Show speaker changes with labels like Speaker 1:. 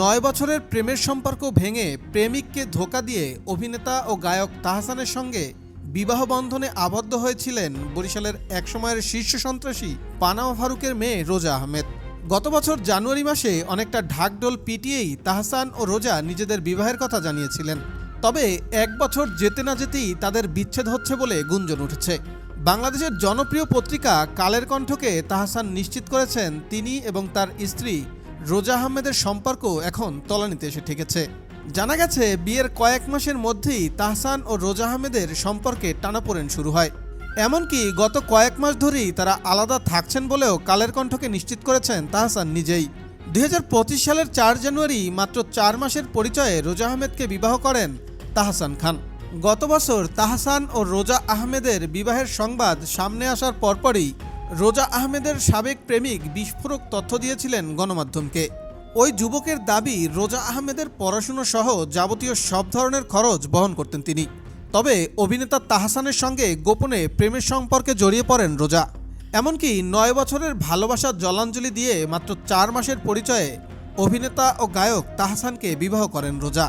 Speaker 1: নয় বছরের প্রেমের সম্পর্ক ভেঙে প্রেমিককে ধোকা দিয়ে অভিনেতা ও গায়ক তাহসানের সঙ্গে বিবাহ বন্ধনে আবদ্ধ হয়েছিলেন বরিশালের একসময়ের শীর্ষ সন্ত্রাসী পানামা ফারুকের মেয়ে রোজা আহমেদ। গত বছর জানুয়ারি মাসে অনেকটা ঢাকঢোল পিটিয়েই তাহসান ও রোজা নিজেদের বিবাহের কথা জানিয়েছিলেন। তবে এক বছর যেতে না যেতেই তাদের বিচ্ছেদ হচ্ছে বলে গুঞ্জন উঠেছে। বাংলাদেশের জনপ্রিয় পত্রিকা কালের কণ্ঠকে তাহসান নিশ্চিত করেছেন তিনি এবং তার স্ত্রী রোজা আহমেদের সম্পর্ক এখন তলানিতে এসে ঠেকেছে। জানা গেছে, বিয়ের কয়েক মাসের মধ্যেই তাহসান ও রোজা আহমেদের সম্পর্কে টানাপোড়েন শুরু হয়। এমনকি গত কয়েক মাস ধরেই তারা আলাদা থাকছেন বলেও কালের কণ্ঠকে নিশ্চিত করেছেন তাহসান নিজেই। দুই হাজার পঁচিশ সালের চার জানুয়ারি মাত্র চার মাসের পরিচয়ে রোজা আহমেদকে বিবাহ করেন তাহসান খান। গত বছর তাহসান ও রোজা আহমেদের বিবাহের সংবাদ সামনে আসার পরপরই রোজা আহমেদের সাবেক প্রেমিক বিস্ফোরক তথ্য দিয়েছিলেন গণমাধ্যমকে। ওই যুবকের দাবি, রোজা আহমেদের পড়াশুনো সহ যাবতীয় সব ধরনের খরচ বহন করতেন তিনি। তবে অভিনেতা তাহাসানের সঙ্গে গোপনে প্রেমের সম্পর্কে জড়িয়ে পড়েন রোজা। এমনকি নয় বছরের ভালোবাসার জলাঞ্জলি দিয়ে মাত্র চার মাসের পরিচয়ে অভিনেতা ও গায়ক তাহাসানকে বিবাহ করেন রোজা।